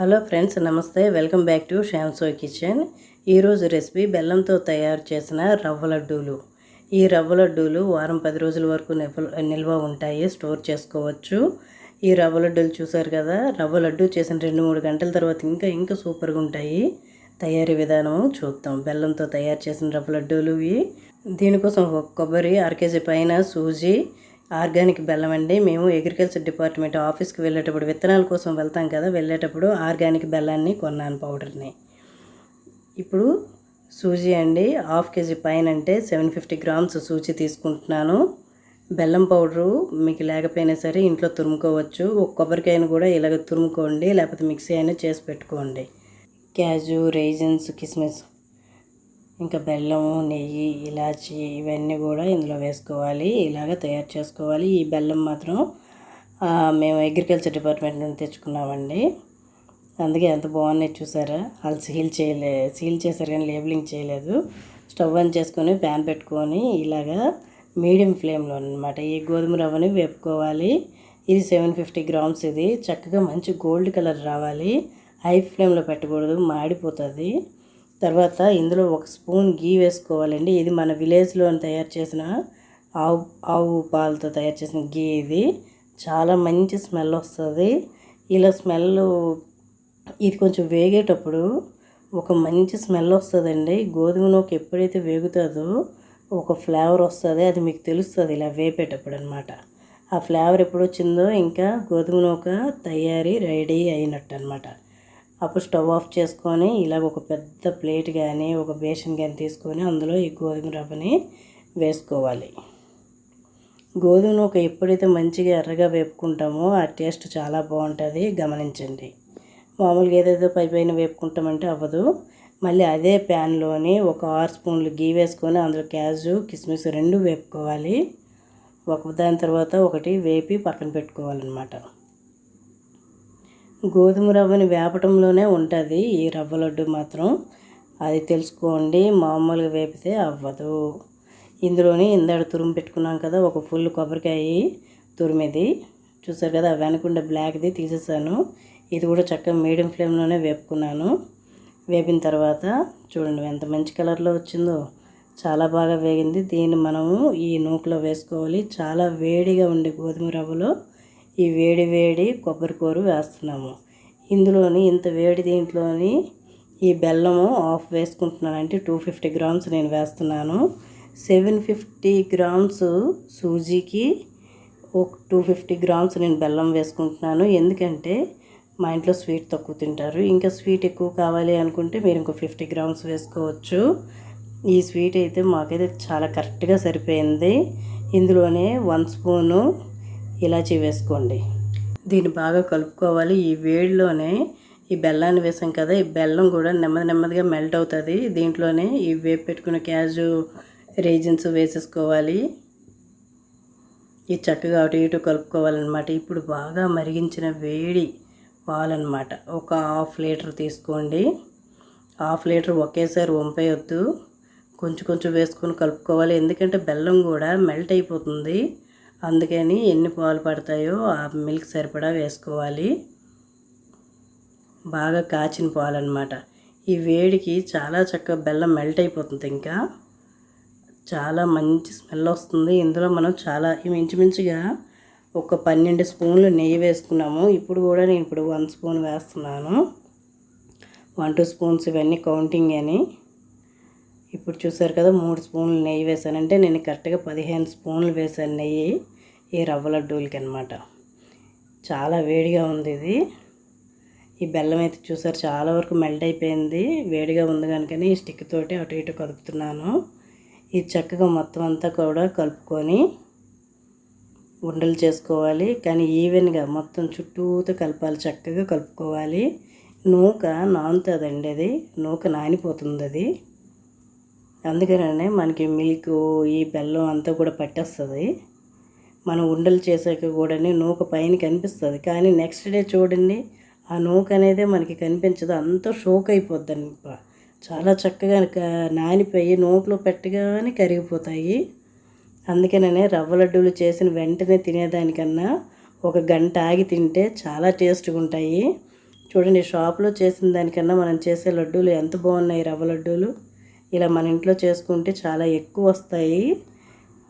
Hello friends నమస్తే. Welcome back to శ్యామ్సో kitchen. ఈరోజు recipe బెల్లంతో తయారు చేసిన రవ్వ లడ్డూలు. ఈ రవ్వ లడ్డూలు వారం పది రోజుల వరకు నిల్వ నిల్వ ఉంటాయి. స్టోర్ చేసుకోవచ్చు. ఈ రవ్వ లడ్డూలు చూసారు కదా? రవ్వ లడ్డు చేసిన రెండు మూడు గంటల తర్వాత ఇంకా ఇంకా సూపర్గా ఉంటాయి. తయారీ విధానం చూద్దాం. బెల్లంతో తయారు చేసిన రవ్వ లడ్డూలు ఇవి. దీనికోసం ఒక కొబ్బరి అర కేజీ పైన సూజీ ఆర్గానిక్ బెల్లం అండి. మేము అగ్రికల్చర్ డిపార్ట్మెంట్ ఆఫీస్కి వెళ్ళేటప్పుడు విత్తనాల కోసం వెళ్తాం కదా వెళ్ళేటప్పుడు ఆర్గానిక్ బెల్లాన్ని కొన్నాను పౌడర్ని. ఇప్పుడు సూజీ అండి హాఫ్ కేజీ పైన అంటే సెవెన్ ఫిఫ్టీ గ్రామ్స్ సూజీ తీసుకుంటున్నాను. బెల్లం పౌడరు మీకు లేకపోయినా సరే ఇంట్లో తురుముకోవచ్చు. ఒక కొబ్బరికాయను కూడా ఇలాగ తురుముకోండి లేకపోతే మిక్సీ అయినా చేసి పెట్టుకోండి. క్యాజు రైజన్స్ కిస్మిస్ ఇంకా బెల్లము నెయ్యి ఇలాచి ఇవన్నీ కూడా ఇందులో వేసుకోవాలి. ఇలాగ తయారు చేసుకోవాలి. ఈ బెల్లం మాత్రం మేము అగ్రికల్చర్ డిపార్ట్మెంట్ నుండి తెచ్చుకున్నామండి. అందుకే ఎంత బాగున్నాయి చూసారా? వాళ్ళు సీల్ చేయలే సీల్ చేశారు కానీ లేబులింగ్ చేయలేదు. స్టవ్ ఆన్ చేసుకొని ప్యాన్ పెట్టుకొని ఇలాగా మీడియం ఫ్లేమ్లో అనమాట ఈ గోధుమ రవ్వని వేపుకోవాలి. ఇది సెవెన్ ఫిఫ్టీ గ్రామ్స్ ఇది. చక్కగా మంచి గోల్డ్ కలర్ రావాలి. హై ఫ్లేమ్లో పెట్టకూడదు. మాడిపోతుంది. తర్వాత ఇందులో ఒక స్పూన్ గీ వేసుకోవాలండి. ఇది మన విలేజ్లో తయారు చేసిన ఆవు ఆవు పాలతో తయారు చేసిన గీ ఇది. చాలా మంచి స్మెల్ వస్తుంది. ఇలా స్మెల్ ఇది కొంచెం వేగేటప్పుడు ఒక మంచి స్మెల్ వస్తుందండి. గోధుమ నూక ఎప్పుడైతే వేగుతుందో ఒక ఫ్లేవర్ వస్తుంది. అది మీకు తెలుస్తుంది ఇలా వేపేటప్పుడు అనమాట ఆ ఫ్లేవర్ ఎప్పుడు వచ్చిందో ఇంకా గోధుమ నూక తయారీ రెడీ అయినట్టు అనమాట అప్పుడు స్టవ్ ఆఫ్ చేసుకొని ఇలాగ ఒక పెద్ద ప్లేట్ కానీ ఒక బేషన్ కానీ తీసుకొని అందులో ఈ గోధుమ రవ్వని వేసుకోవాలి. గోధుమను ఒక ఎప్పుడైతే మంచిగా ఎర్రగా వేపుకుంటామో ఆ టేస్ట్ చాలా బాగుంటుంది గమనించండి. మామూలుగా ఏదైతే పై పైన వేపుకుంటామంటే అవ్వదు. మళ్ళీ అదే ప్యాన్లోని ఒక ఆరు స్పూన్లు గీ వేసుకొని అందులో క్యాజు కిస్మిస్ రెండు వేపుకోవాలి. ఒక దాని తర్వాత ఒకటి వేపి పక్కన పెట్టుకోవాలన్నమాట. గోధుమ రవ్వని వేపటంలోనే ఉంటుంది. ఈ రవ్వ లడ్డు మాత్రం అది తెలుసుకోండి మామూలుగా వేపితే అవ్వదు. ఇందులోని ఇందాడ తురుము పెట్టుకున్నాం కదా ఒక ఫుల్ కొబ్బరికాయ తురిమిది. చూసారు కదా వెనకుండా బ్లాక్ది తీసేసాను. ఇది కూడా చక్కగా మీడియం ఫ్లేమ్లోనే వేపుకున్నాను. వేపిన తర్వాత చూడండి ఎంత మంచి కలర్లో వచ్చిందో. చాలా బాగా వేగింది. దీన్ని మనము ఈ నూకలో వేసుకోవాలి. చాలా వేడిగా ఉండే గోధుమ రవ్వలో ఈ వేడి వేడి కొబ్బరి కూర వేస్తున్నాము. ఇందులోని ఇంత వేడి దీంట్లోని ఈ బెల్లము ఆఫ్ వేసుకుంటున్నాను అంటే టూ ఫిఫ్టీ గ్రామ్స్ నేను వేస్తున్నాను. సెవెన్ ఫిఫ్టీ గ్రామ్స్ సూజీకి ఒక టూ ఫిఫ్టీ గ్రామ్స్ నేను బెల్లం వేసుకుంటున్నాను. ఎందుకంటే మా ఇంట్లో స్వీట్ తక్కువ తింటారు. ఇంకా స్వీట్ ఎక్కువ కావాలి అనుకుంటే మీరు ఇంకో ఫిఫ్టీ గ్రామ్స్ వేసుకోవచ్చు. ఈ స్వీట్ అయితే మాకైతే చాలా కరెక్ట్గా సరిపోయింది. ఇందులోనే వన్ స్పూను ఇలాచి వేసుకోండి. దీన్ని బాగా కలుపుకోవాలి. ఈ వేడిలోనే ఈ బెల్లాన్ని వేసాం కదా ఈ బెల్లం కూడా నెమ్మది నెమ్మదిగా మెల్ట్ అవుతుంది. దీంట్లోనే ఈ వేపు పెట్టుకున్న క్యాజు రేజిన్స్ వేసేసుకోవాలి. ఇది చక్కగా అటు ఇటు కలుపుకోవాలన్నమాట. ఇప్పుడు బాగా మరిగించిన వేడి పాలన్నమాట. ఒక హాఫ్ లీటర్ తీసుకోండి. హాఫ్ లీటర్ ఒకేసారి వంపేయొద్దు. కొంచెం కొంచెం వేసుకొని కలుపుకోవాలి. ఎందుకంటే బెల్లం కూడా మెల్ట్ అయిపోతుంది. అందుకని ఎన్ని పాలు పడతాయో ఆ మిల్క్ సరిపడా వేసుకోవాలి. బాగా కాచిన పాలు అనమాట ఈ వేడికి చాలా చక్కగా బెల్లం మెల్ట్ అయిపోతుంది ఇంకా. చాలా మంచి స్మెల్ వస్తుంది. ఇందులో మనం చాలా ఇవి ఇంచుమించుగా ఒక పన్నెండు స్పూన్లు నెయ్యి వేసుకున్నాము. ఇప్పుడు కూడా నేను ఇప్పుడు వన్ స్పూన్ వేస్తున్నాను. వన్ టూ స్పూన్స్ ఇవన్నీ కౌంటింగ్ అని. ఇప్పుడు చూసారు కదా మూడు స్పూన్లు నెయ్యి వేసానంటే నేను కరెక్ట్గా పదిహేను స్పూన్లు వేసాను నెయ్యి ఈ రవ్వ లడ్డూలకి అనమాట చాలా వేడిగా ఉంది ఇది. ఈ బెల్లం అయితే చూసారు చాలా వరకు మెల్ట్ అయిపోయింది వేడిగా ఉంది కనుకని ఈ స్టిక్ తోటి అటు ఇటు కలుపుతున్నాను ఇది చక్కగా మొత్తం అంతా కూడా కలుపుకొని ఉండలు చేసుకోవాలి కానీ ఈవెన్గా మొత్తం చుట్టూతో కలపాలి చక్కగా కలుపుకోవాలి. నూక నానుతుందండి అది నూక నానిపోతుంది అది. అందుకనే మనకి మిల్క్ ఈ బెల్లం అంతా కూడా పట్టేస్తుంది. మనం ఉండలు చేసాక కూడా నూక పైన కనిపిస్తుంది. కానీ నెక్స్ట్ డే చూడండి ఆ నూక అనేది మనకి కనిపించదు. అంతా షోక్ అయిపోద్ది చాలా చక్కగా నానిపోయి నోట్లో పెట్టగానే కరిగిపోతాయి. అందుకనే రవ్వ లడ్డూలు చేసిన వెంటనే తినేదానికన్నా ఒక గంట ఆగి తింటే చాలా టేస్ట్గా ఉంటాయి. చూడండి షాప్లో చేసిన దానికన్నా మనం చేసే లడ్డూలు ఎంత బాగున్నాయి రవ్వ లడ్డూలు. ఇలా మన ఇంట్లో చేసుకుంటే చాలా ఎక్కువ వస్తాయి.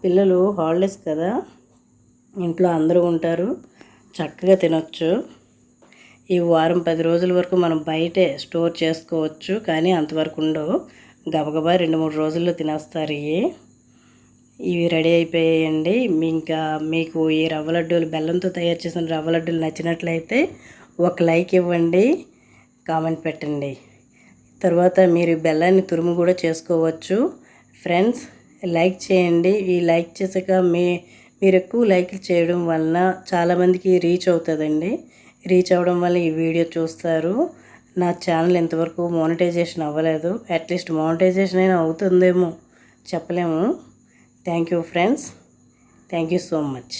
పిల్లలు హాలిడేస్ కదా ఇంట్లో అందరూ ఉంటారు చక్కగా తినొచ్చు. ఈ వారం పది రోజుల వరకు మనం బయటే స్టోర్ చేసుకోవచ్చు కానీ అంతవరకు ఉండవు. గబగబా రెండు మూడు రోజుల్లో తినేస్తారు ఇవి. ఇవి రెడీ అయిపోయాయండి. ఇంకా మీకు ఈ రవ్వ లడ్డూలు బెల్లంతో తయారు చేసిన రవ్వ లడ్డూలు నచ్చినట్లయితే ఒక లైక్ ఇవ్వండి కామెంట్ పెట్టండి. తర్వాత మీరు బెల్లాన్ని తురుము కూడా చేసుకోవచ్చు. ఫ్రెండ్స్ లైక్ చేయండి. ఈ లైక్ చేసాక మీ మీరు ఎక్కువ లైక్ చేయడం వలన చాలామందికి రీచ్ అవుతుందండి. రీచ్ అవ్వడం వల్ల ఈ వీడియో చూస్తారు. నా ఛానల్ ఇంతవరకు మోనిటైజేషన్ అవ్వలేదు. అట్లీస్ట్ మోనిటైజేషన్ అయినా అవుతుందేమో చెప్పలేము. Thank you friends. Thank you so much.